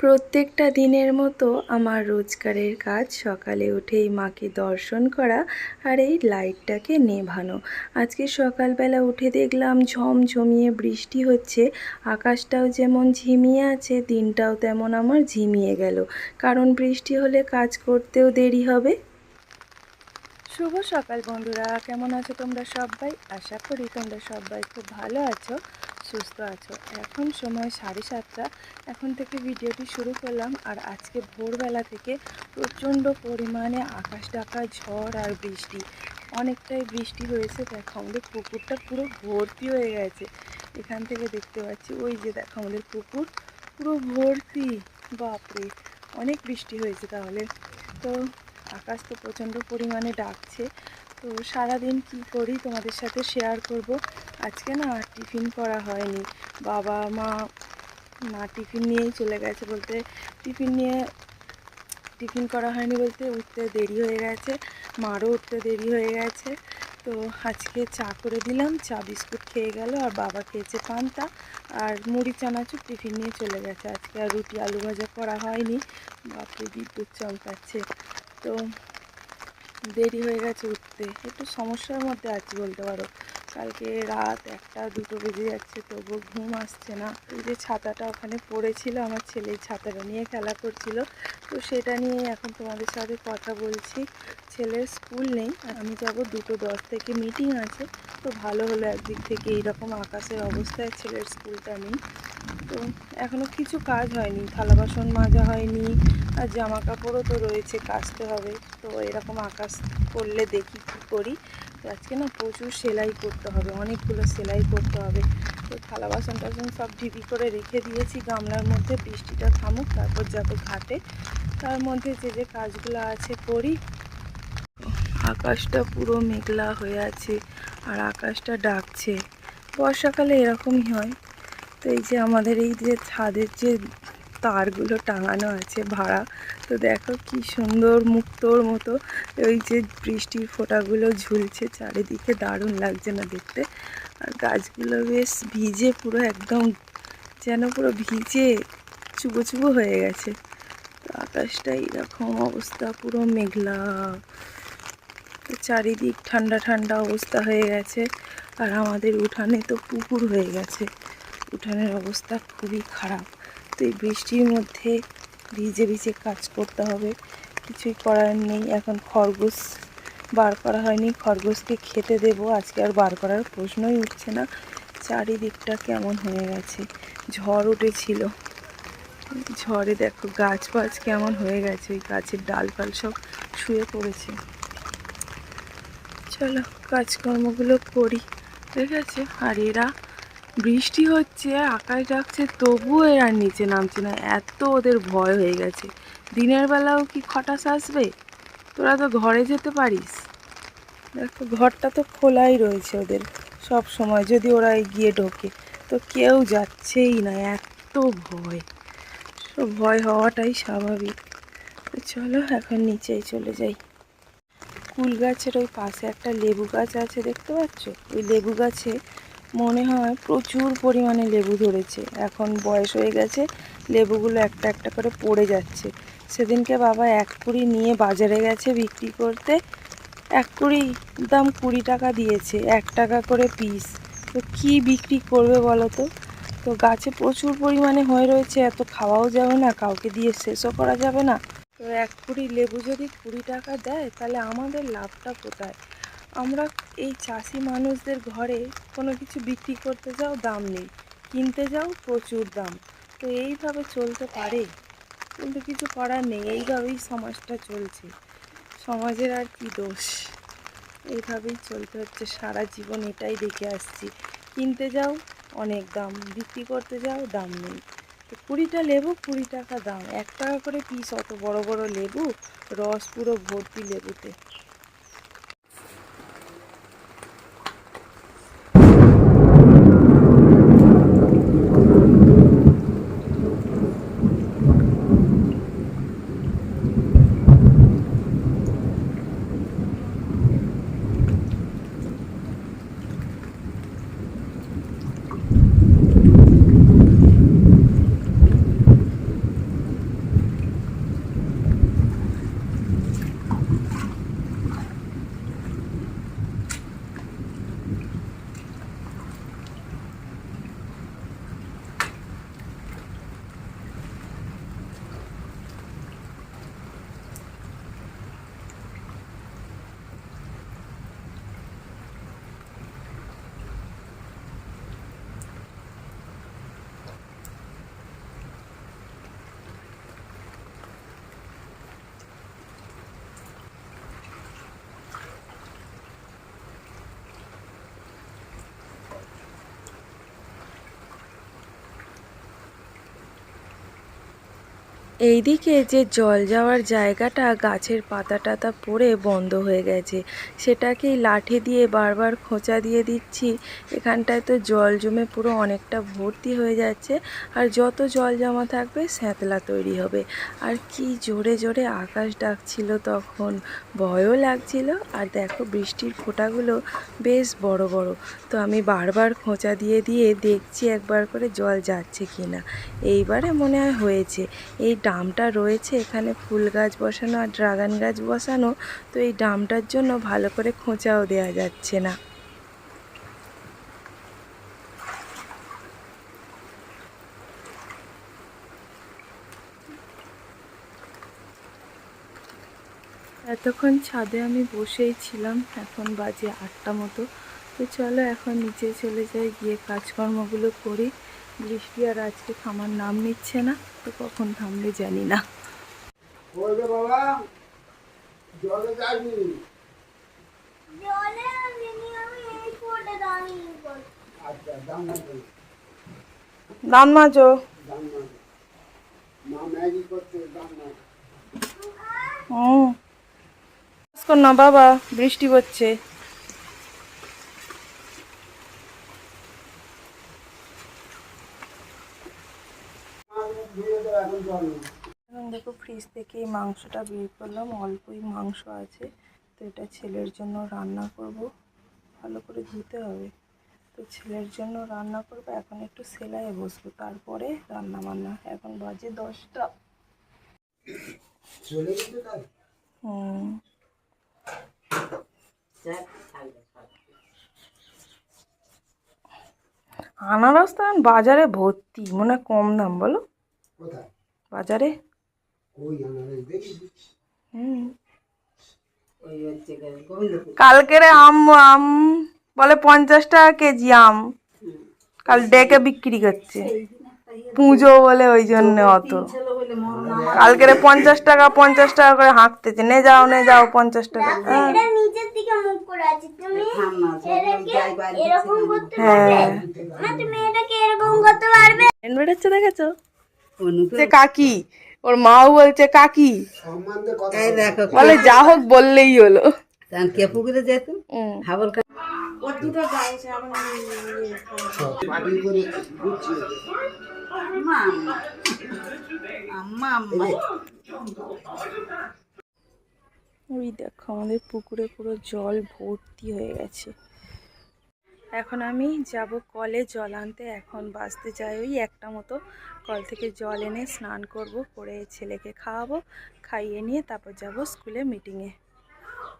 প্রত্যেকটা দিনের মতো আমার রোজগারের কাজ সকালে উঠেই মাকে দর্শন করা আর এই লাইটটাকে নেভানো। আজকে সকালবেলা উঠে দেখলাম ঝমঝমিয়ে বৃষ্টি হচ্ছে, আকাশটাও যেমন ঝিমিয়ে আছে, দিনটাও তেমন আমার ঝিমিয়ে গেল। কারণ বৃষ্টি হলে কাজ করতেও দেরি হবে। শুভ সকাল বন্ধুরা, কেমন আছো তোমরা সবাই? আশা করি তোমরা সবাই খুব ভালো আছো। সুস্থ আছো। এখন সময় সাড়ে সাতটা। এখন থেকে ভিডিওটি শুরু করলাম। আর আজকে ভোরবেলা থেকে প্রচণ্ড পরিমাণে আকাশ ডাকা, ঝড় আর বৃষ্টি। অনেকটাই বৃষ্টি হয়েছে, দেখো আমাদের পুকুরটা পুরো ভর্তি হয়ে গেছে। এখান থেকে দেখতে পাচ্ছি, ওই যে দেখো আমাদের পুকুর, পুরো ভর্তি। বাপরে, অনেক বৃষ্টি হয়েছে তাহলে। তো আকাশ তো প্রচণ্ড পরিমাণে ডাকছে। তো সারাদিন কি করি তোমাদের সাথে শেয়ার করব। আজকে না টিফিন করা হয়নি। বাবা, মা মা টিফিন নিয়েই চলে গেছে বলতে, টিফিন নিয়ে টিফিন করা হয়নি বলতে উঠতে দেরি হয়ে গেছে। মারও উঠতে দেরি হয়ে গেছে। তো আজকে চা করে দিলাম, চা বিস্কুট খেয়ে গেল, আর বাবা খেয়েছে পান্তা, আর মুড়ি, চানাচুর টিফিন নিয়ে চলে গেছে। আজকে আর রুটি, আলু ভাজা করা হয়নি। বাপরে, বিদ্যুৎ চমকাচ্ছে। তো দেরি হয়ে গেছে উঠতে। একটু সমস্যার মধ্যে আছি বলতে পারো। কালকে রাত একটা, দুটো বেজে যাচ্ছে তবুও ঘুম আসছে না। এই যে ছাতাটা ওখানে পড়েছিল, আমার ছেলে ছাতাটা নিয়ে খেলা করছিল। তো সেটা নিয়ে এখন তোমাদের সাথে কথা বলছি। ছেলের স্কুল নেই, আমি যাব দুটো দশ থেকে মিটিং আছে। তো ভালো হলো একদিক থেকে এইরকম আকাশের অবস্থায় ছেলের স্কুলটা নেই। তো এখনও কিছু কাজ হয়নি, থালা বাসন মাজা হয়নি, আর জামা কাপড়ও তো রয়েছে, কাচতে হবে। তো এরকম আকাশ করলে দেখি কী করি। আজকে না প্রচুর সেলাই করতে হবে, অনেকগুলো সেলাই করতে হবে। তো থালা বাসন টাসন সব ঢিবি করে রেখে দিয়েছি, গামলার মধ্যে বৃষ্টিটা থামুক, তারপর যাব ঘাটে। তার মধ্যে যে যে কাজগুলো আছে করি। আকাশটা পুরো মেঘলা হয়ে আছে আর আকাশটা ডাকছে। বর্ষাকালে এরকমই হয়। তো এই যে আমাদের এই যে ছাদের যে তারগুলো টাঙানো আছে ভাড়া। তো দেখো কি সুন্দর মুক্তোর মতো। ওই যে বৃষ্টির ফোঁটাগুলো ঝুলছে, চারিদিকে দারুণ লাগছে না দেখতে। আর গাছগুলো বেশ ভিজে পুরো একদম যেন পুরো ভিজে চুবো চুবো হয়ে গেছে। তো আকাশটা এরকম অবস্থা, পুরো মেঘলা। তো চারিদিক ঠান্ডা ঠান্ডা অবস্থা হয়ে গেছে। আর আমাদের উঠানে তো পুকুর হয়ে গেছে। উঠানের অবস্থা খুবই খারাপ। তো এই বৃষ্টির মধ্যে ভিজে ভিজে কাজ করতে হবে। কিছুই করার নেই। এখন খরগোশ বার করা হয়নি। খরগোশকে খেতে দেব। আজকে আর বার করার প্রশ্নই উঠছে না। চারিদিকটা কেমন হয়ে গেছে। ঝড় উঠেছিল। ঝড়ে দেখো গাছ ফাছ কেমন হয়ে গেছে। ওই গাছের ডালপাল সব শুয়ে পড়েছে। চলো কাজকর্মগুলো করি। ঠিক আছে? আর এরা বৃষ্টি হচ্ছে, আকাশ ডাকছে, তবুও এরা নিচে নামছে না। এত ওদের ভয় হয়ে গেছে। দিনের বেলাও কি খটাস আসবে? তোরা তো ঘরে যেতে পারিস। দেখো, ঘরটা তো খোলাই রয়েছে ওদের। সব সময় যদি ওরা গিয়ে ঢোকে, তো কেউ যাচ্ছেই না। এত ভয়। সব ভয় হওয়াটাই স্বাভাবিক। তো চলো, এখন নিচেই চলে যাই। কুল গাছের ওই পাশে একটা লেবু গাছ আছে, দেখতে পাচ্ছ? ওই লেবু গাছে মনে হয় প্রচুর পরিমাণে লেবু ধরেছে। এখন বয়স হয়ে গেছে, লেবুগুলো একটা একটা করে পড়ে যাচ্ছে। সেদিনকে বাবা এক কুড়ি নিয়ে বাজারে গেছে বিক্রি করতে। এক কুড়ি দাম কুড়ি টাকা দিয়েছে, এক টাকা করে পিস তো কি বিক্রি করবে বলো তো? তো গাছে প্রচুর পরিমাণে হয়ে রয়েছে, এত খাওয়াও যাবে না, কাউকে দিয়ে শেষও করা যাবে না। তো এক কুড়ি লেবু যদি কুড়ি টাকা দেয়, তাহলে আমাদের লাভটা কোথায়? আমরা এই চাষি মানুষদের ঘরে কোনো কিছু বিক্রি করতে যাও, দাম নেই। কিনতে যাও, প্রচুর দাম। তো এইভাবে চলতে পারে। কিন্তু কিছু করার নেই। এইভাবেই সমাজটা চলছে। সমাজের আর কি দোষ? এইভাবেই চলতে হচ্ছে। সারা জীবন এটাই দেখে আসছি। কিনতে যাও, অনেক দাম। বিক্রি করতে যাও, দাম নেই। তো কুড়িটা লেবু, কুড়ি টাকা দাম। এক টাকা করে পিস অত বড় বড় লেবু, রস পুরো ভর্তি লেবুতে। এইদিকে যে জল যাওয়ার জায়গাটা, গাছের পাতা টাতা পড়ে বন্ধ হয়ে গেছে। সেটাকেই লাঠি দিয়ে বারবার খোঁচা দিয়ে দিচ্ছি। এখানটায় তো জল জমে পুরো অনেকটা ভর্তি হয়ে যাচ্ছে আর যত জল জমা থাকবে, স্যাঁতলা তৈরি হবে। আর কি জোরে জোরে আকাশ ডাকছিল তখন। ভয়ও লাগছিল। আর দেখো, বৃষ্টির ফোঁটাগুলো বেশ বড় বড়। তো আমি বারবার খোঁচা দিয়ে দিয়ে দেখছি একবার করে জল যাচ্ছে কি না এইবারে মনে হয় হয়েছে। এই ডামটা রয়েছে, এখানে ফুল গাছ বসানো আর ড্রাগন গাছ বসানো, তো এই ডামটার জন্য ভালো করে খোঁচাও দেওয়া যাচ্ছে না। এতক্ষণ ছাদে আমি বসেই ছিলাম, এখন বাজে আটটা মতো। তো চলো এখন নিচে চলে যাই, গিয়ে কাজকর্মগুলো করি। বৃষ্টি আর আজকে থামার নাম নিচ্ছে না। তো কখন থামবে জানি না। বাবা জলে নেমে আমি এই কোটে দাঁড়িয়ে পড়ি। আচ্ছা দাম না করি দাম মাঝো দাম না মা ম্যাগি করছে দাম না হুম কর না বাবা বৃষ্টি পড়ছে মা ধুয়ে দেবো এখন জল নেই এখন দেখো ফ্রিজ থেকে এই মাংসটা বের করলাম অল্পই মাংস আছে তো এটা ছেলের জন্য রান্না করব ভালো করে ধুতে হবে। তো ছেলের জন্য রান্না করব এখন একটু সেলাইয়ে বসবো তারপরে রান্না বান্না এখন বাজে দশটা। হুম। আনারস তো এখন বাজারে ভর্তি মনে হয় কম দাম বলো। বাজারে ওই আনারস দেখি হুম কালকের আম আম বলে পঞ্চাশ টাকা কেজি আম। কাল ডেকে বিক্রি করছে। পুজো বলে ওই জন্য অত। কালকের পঞ্চাশ টাকা পঞ্চাশ টাকা করে হাঁকতেছে। নে যাও নে যাও পঞ্চাশ টাকা। হ্যাঁ। হ্যাঁ দেখেছ কাকি। ওর মাও বলছে কাকি। সম্মান দিয়ে কথা এই দেখো বলে। যা হোক বললেই হলো। কে পুকুরে যেত হাবল ওই দেখো আমাদের পুকুরে পুরো জল ভর্তি হয়ে গেছে। এখন আমি যাব কলে জল আনতে। এখন বাঁচতে যাই ওই একটা মতো কল থেকে জল এনে স্নান করব, করে ছেলেকে খাওয়াবো, খাইয়ে নিয়ে তারপর যাব স্কুলে মিটিংয়ে।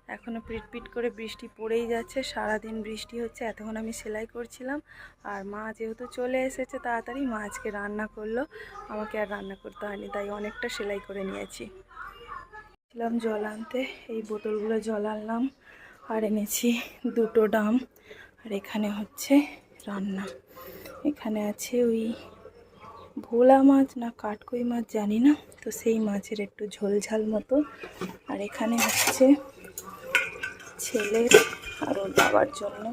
এখনও পিট পিট করে বৃষ্টি পড়েই যাচ্ছে, সারাদিন বৃষ্টি হচ্ছে, এতক্ষণ আমি সেলাই করছিলাম। আর মা যেহেতু চলে এসেছে তাড়াতাড়ি, মা আজকে রান্না করল, আমাকে আর রান্না করতে হয়নি, তাই অনেকটা সেলাই করে নিয়েছি। ছিলাম জল আনতে, এই বোতলগুলো জল আনলাম আর এনেছি দুটো ডাম। আর এখানে হচ্ছে রান্না। এখানে আছে ওই ভোলা মাছ না কাটকই মাছ জানি না, তো সেই মাছের একটু ঝোলঝাল মতো। আর এখানে হচ্ছে ছেলের আর ওর বাবার জন্য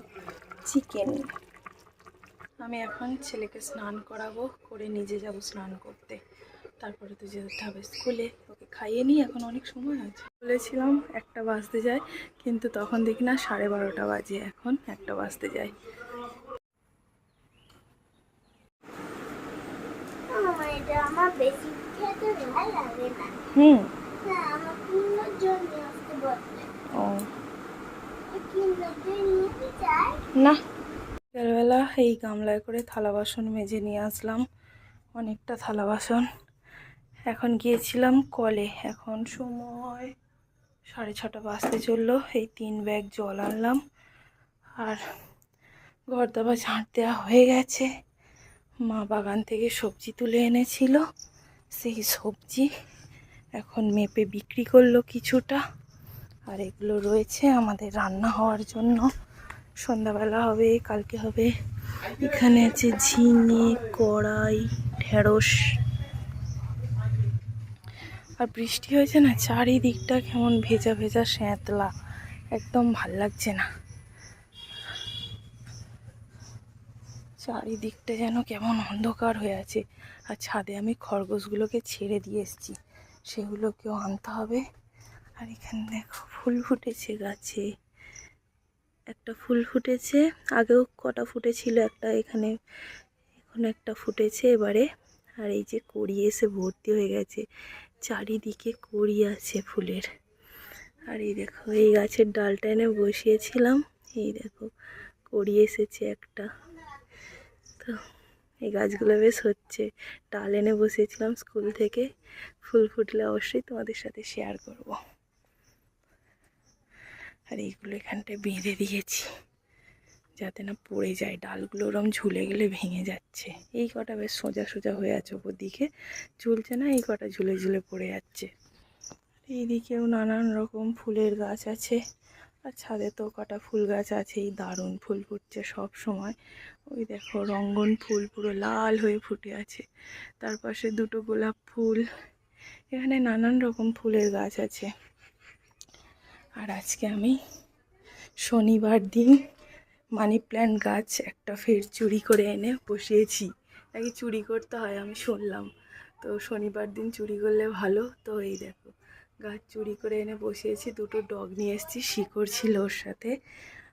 চিকেন আমি এখন ছেলেকে স্নান করাবো, করে নিজে যাব স্নান করতে। তারপরে তো যেতে হবে স্কুলে, ওকে খাইয়ে নিই, এখন অনেক সময় আছে। বলেছিলাম একটা বাজতে যায়, কিন্তু তখন দেখি না সাড়ে বারোটা বাজে, এখন একটা বাজতে যায় আমার এটা আমার বেশি খেতে ভালো লাগে না হুম। না আমার কিলোর জন্য আসতে বলতে ও কিলোর জন্য চাই না বিকালবেলা এই গামলায় করে থালা বাসন মেজে নিয়ে আসলাম। অনেকটা থালা বাসন। এখন গিয়েছিলাম কলে। এখন সময় সাড়ে ছটা বাজতে চলল। এই তিন ব্যাগ জল আনলাম। আর ঘর দাবা ঝাঁট দেওয়া হয়ে গেছে। মা বাগান থেকে সবজি তুলে এনেছিল। সেই সবজি এখন মেপে বিক্রি করল কিছুটা। আর এগুলো রয়েছে আমাদের রান্না হওয়ার জন্য। সন্ধ্যাবেলা হবে, কালকে হবে। এখানে আছে ঝিঙে, কড়াই, ঢেঁড়স। আর বৃষ্টি হয়েছে না, চারিদিকটা কেমন ভেজা ভেজা, শ্যাঁতলা। একদম ভালো লাগছে না। চারিদিকটা যেন কেমন অন্ধকার হয়ে আছে। আর ছাদে আমি খরগোশগুলোকে ছেড়ে দিয়ে এসেছি। সেগুলোকেও আনতে হবে। আর এখানে দেখো, ফুল ফুটেছে গাছে। একটা ফুল ফুটেছে। আগেও কটা ফুটেছিল? একটা এখানে, এখন একটা ফুটেছে এবারে। আর এই যে কড়ি এসে ভর্তি হয়ে গেছে। চারিদিকে কড়ি আছে ফুলের। আর এই দেখো, এই গাছের ডালটা এনে বসিয়েছিলাম। এই দেখো, কড়ি এসেছে একটা। তো এই গাছগুলো বেশ হচ্ছে। ডাল এনে বসিয়েছিলাম স্কুল থেকে। ফুল ফুটলে অবশ্যই তোমাদের সাথে শেয়ার করব। আর এইগুলো এখানটায় বেঁধে দিয়েছি, যাতে না পড়ে যায়। ডালগুলো ওরম ঝুলে গেলে ভেঙে যাচ্ছে। এই কটা বেশ সোজা সোজা হয়ে আছে ওপর দিকে। ঝুলছে না, এই কটা ঝুলে ঝুলে পড়ে যাচ্ছে। এইদিকেও নানান রকম ফুলের গাছ আছে। আর ছাদে তো কটা ফুল গাছ আছেই, দারুণ ফুল ফুটছে সব সময়। ওই দেখো রঙ্গন ফুল পুরো লাল হয়ে ফুটে আছে। তার পাশে দুটো গোলাপ ফুল, এখানে নানান রকম ফুলের গাছ আছে। আর আজকে আমি শনিবার দিন মানি প্ল্যান্ট গাছ একটা ফের চুরি করে এনে বসিয়েছি। নাকি চুরি করতে হয় আমি শুনলাম। তো শনিবার দিন চুরি করলে ভালো। তো এই দেখো গাছ চুরি করে এনে বসিয়েছি, দুটো ডগ নিয়ে এসেছি, শিকড় ছিল ওর সাথে।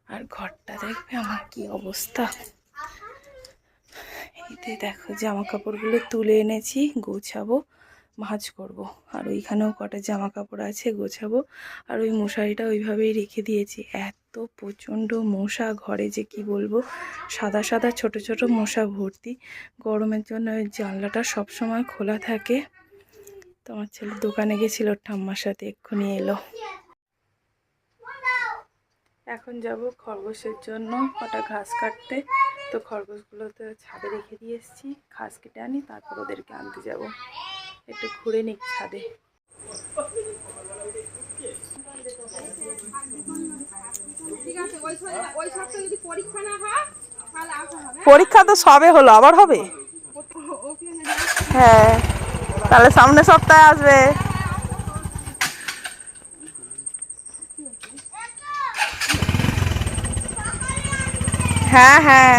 আর ঘরটা দেখবে আমার কি অবস্থা। এতে দেখো জামা কাপড়গুলো তুলে এনেছি, গোছাবো, ভাঁজ করব। আর ওইখানেও কটা জামা কাপড় আছে, গোছাবো। আর ওই মশারিটা ওইভাবেই রেখে দিয়েছি। এত প্রচণ্ড মশা ঘরে যে কি বলব, সাদা সাদা ছোট ছোট মশা ভর্তি। গরমের জন্য ওই জানলাটা সব সময় খোলা থাকে। আমার ছেলে দোকানে গেছিল, ঠাম্মার সাথে এক্ষুনি এলো। এখন যাব খরগোশের জন্য, কটা ঘাস কাটতে। তো খরগোশগুলো তো ছাদে রেখে দিয়ে এসেছি, ঘাস কেটে আনি, তারপর ওদেরকে আনতে যাব। একটু ঘুরে নিক ছাদে। পরীক্ষা তো সবে হলো, আবার হবে? হ্যাঁ। তাহলে সামনে সপ্তাহে আসবে। হ্যাঁ হ্যাঁ।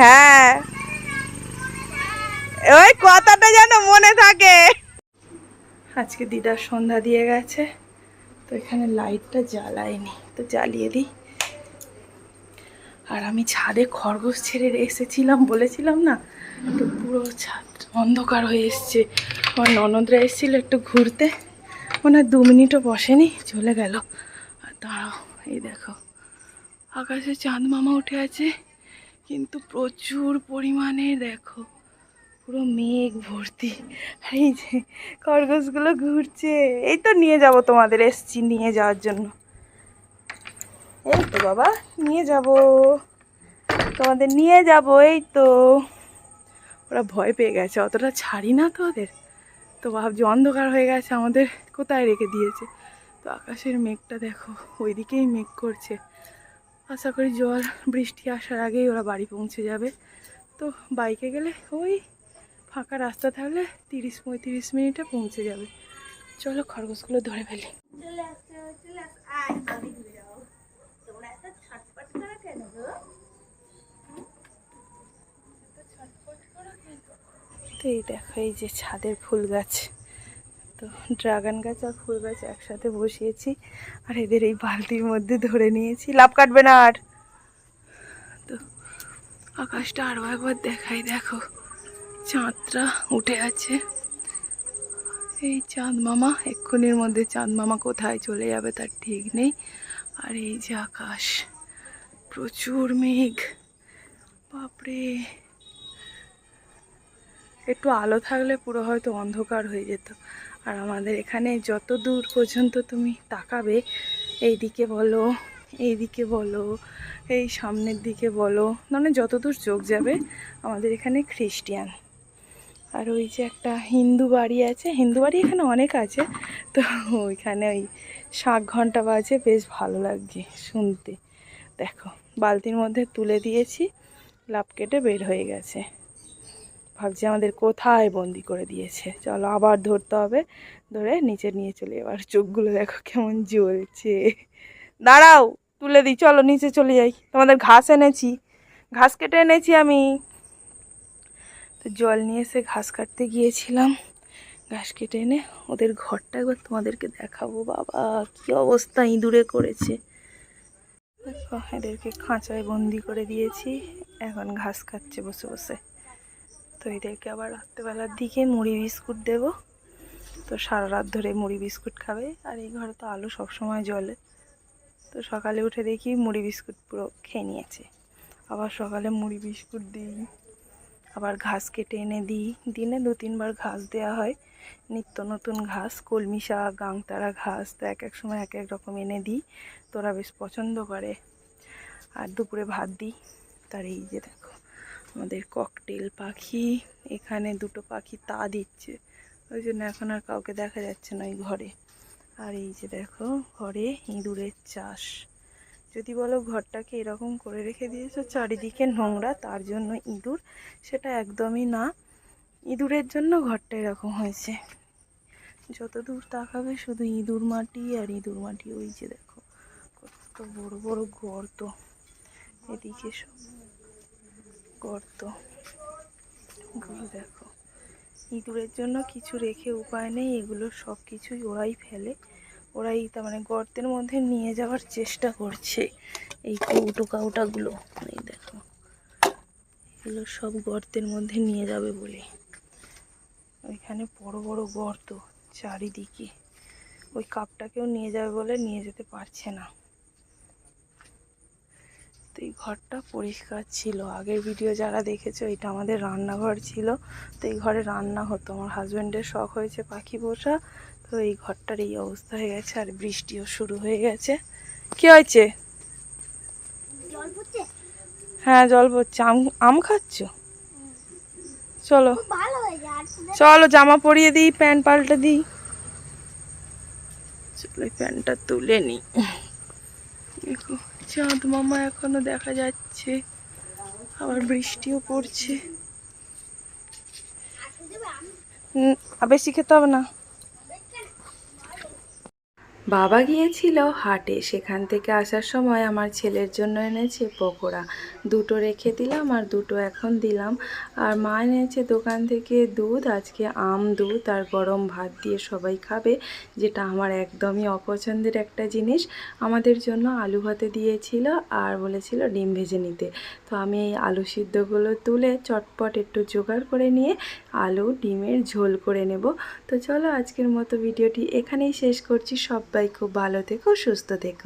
হ্যাঁ। ওই কথাটা যেন মনে থাকে। আজকে দিদার সন্ধ্যা দিয়ে গেছে, তো এখানে লাইটটা জ্বালায়নি, তো জ্বালিয়ে দিই। আর আমি ছাদে খরগোশ ছেড়ে এসেছিলাম, বলেছিলাম না? তো পুরো ছাদ অন্ধকার হয়ে এসছে। আমার ননদরা এসেছিল একটু ঘুরতে। হয় দু মিনিটও বসেনি, চলে গেল। আর দাঁড়াও, এই দেখো। আকাশে চাঁদ মামা উঠে আছে, কিন্তু প্রচুর পরিমাণে দেখো, পুরো মেঘ ভর্তি। এই যে খরগোশগুলো ঘুরছে, এই তো নিয়ে যাব তোমাদের, এসছি নিয়ে যাওয়ার জন্য। এই তো বাবা, নিয়ে যাব। তোমাদের নিয়ে যাব, এই তো। ওরা ভয় পেয়ে গেছে, অতটা ছাড়ি না তো ওদের। তো ভাবছি অন্ধকার হয়ে গেছে, আমাদের কোথায় রেখে দিয়েছে? তো আকাশের মেঘটা দেখো, ওইদিকেই মেঘ করছে। আশা করি জল বৃষ্টি আসার আগেই ওরা বাড়ি পৌঁছে যাবে। তো বাইকে গেলে ওই ফাঁকা রাস্তা থাকলে তিরিশ পঁয়ত্রিশ মিনিটে পৌঁছে যাবে। চলো খরগোশগুলো ধরে ফেলি। তো এই দেখো, এই যে ছাদের ফুল গাছ। তো ড্রাগন গাছ আর ফুল গাছ একসাথে বসিয়েছি আর এদের এই বালতির মধ্যে ধরে নিয়েছি। লাভ কাটবে না আর। তো আকাশটা আরও একবার দেখাই, দেখো। চাঁদটা উঠে আছে। এই চাঁদ মামা, এক্ষুনির মধ্যে চাঁদ মামা কোথায় চলে যাবে তার ঠিক নেই। আর এই যে আকাশ, প্রচুর মেঘ। বাপরে। একটু আলো থাকলে পুরো হয়তো অন্ধকার হয়ে যেত। আর আমাদের এখানে যত দূর পর্যন্ত তুমি তাকাবে, এইদিকে বলো এইদিকে বলো, এই সামনের দিকে বলো মানে যত দূর চোখ যাবে, আমাদের এখানে খ্রিস্টিয়ান। আর ওই যে একটা হিন্দু বাড়ি আছে, হিন্দু বাড়ি এখানে অনেক আছে, তো ওইখানে ওই শাক ঘণ্টা বাজে, বেশ ভালো লাগছে শুনতে। দেখো, বালতির মধ্যে তুলে দিয়েছি লাভ কেটে বের হয়ে গেছে। ভাবছি আমাদের কোথায় বন্দি করে দিয়েছে। চলো আবার ধরতে হবে। ধরে নিচে নিয়ে চলে এবার চোখগুলো দেখো কেমন জ্বলছে। দাঁড়াও, তুলে দিই। চলো নিচে চলে যাই। তোমাদের ঘাস এনেছি। ঘাস কেটে এনেছি আমি। তো জল নিয়ে এসে ঘাস কাটতে গিয়েছিলাম। ঘাস কেটে এনে ওদের ঘরটা একবার তোমাদেরকে দেখাবো। বাবা, কি অবস্থা ইঁদুরে করেছে। দেখো, এদেরকে খাঁচায় বন্দি করে দিয়েছি। এখন ঘাস খাচ্ছে বসে বসে। তো এদেরকে আবার রাত্রেবেলার দিকে মুড়ি বিস্কুট দেব। তো সারা রাত ধরে মুড়ি বিস্কুট খাবে। আর এই ঘরে তো আলু সবসময় জলে তো সকালে উঠে দেখি মুড়ি বিস্কুট পুরো খেয়ে নিয়েছে। আবার সকালে মুড়ি বিস্কুট দিই। আবার ঘাস কেটে এনে দিই। দিনে দু তিনবার ঘাস দেওয়া হয়। নিত্য নতুন ঘাস, কলমি শাক, গাংতারা ঘাস, তো এক এক সময় এক এক রকম এনে দিই। তোরা বেশ পছন্দ করে। আর দুপুরে ভাত দিই। তার এই যে দেখো। আমাদের ককটেল পাখি, এখানে দুটো পাখি তা দিচ্ছে। ওই জন্য এখন আর কাউকে দেখা যাচ্ছে না ওই ঘরে। আর এই যে দেখো, ঘরে ইঁদুরের চাষ। যদি বলো ঘরটাকে এরকম করে রেখে দিয়েছ, চারিদিকে নোংরা, তার জন্য ইঁদুর, সেটা একদমই না। ইঁদুরের জন্য ঘরটা এরকম হয়েছে। যত দূর তাকাবে শুধু ইঁদুর মাটি আর ইঁদুর মাটি। ওই যে দেখো, কত বড় বড় গর্ত। এদিকে সব গর্ত। এগুলো দেখো। ইঁদুরের জন্য কিছু রেখে উপায় নেই, এগুলো সব কিছুই ওরাই ফেলে। ওরাই তার মানে গর্তের মধ্যে নিয়ে যাওয়ার চেষ্টা করছে এই কৌটো কাউটাগুলো। এই দেখো। এগুলো সব গর্তের মধ্যে নিয়ে যাবে বলে। ওইখানে বড় বড় গর্ত চারিদিকে। ওই কাপটাকেও নিয়ে যাবে বলে নিয়ে যেতে পারছে না। তো এই ঘরটা পরিষ্কার ছিল। আগের ভিডিও যারা দেখেছ এটা আমাদের রান্নাঘর ছিল। তো এই ঘরে রান্না হতো। আমার হাজব্যান্ডের শখ হয়েছে পাখি পোষা। তো এই ঘরটার এই অবস্থা হয়ে গেছে আর বৃষ্টিও শুরু হয়ে গেছে। কি হয়েছে? হ্যাঁ জল পড়ছে। আম আম খাচ্ছ? চলো। চলো জামা পরিয়ে দিই প্যান্ট পাল্টে দিই। চলো প্যান্টটা তুলে নিই দেখো। চাঁদ মামা এখনও দেখা যাচ্ছে। আবার বৃষ্টিও পড়ছে। বেশি খেতে হবে না। বাবা গিয়েছিল হাটে। সেখান থেকে আসার সময় আমার ছেলের জন্য এনেছে পকোড়া। দুটো রেখে দিলাম আর দুটো এখন দিলাম। আর মা এনেছে দোকান থেকে দুধ, আজকে আম দুধ আর গরম ভাত দিয়ে সবাই খাবে, যেটা আমার একদমই অপছন্দের একটা জিনিস। আমাদের জন্য আলু ভাতে দিয়েছিল আর বলেছিল ডিম ভেজে নিতে। তো আমি এই আলু সিদ্ধগুলো তুলে চটপট একটু জোগাড় করে নিয়ে আলু, ডিমের ঝোল করে নেব। তো চলো আজকের মতো ভিডিওটি এখানেই শেষ করছি। সবাই খুব ভালো থেকো সুস্থ থেকো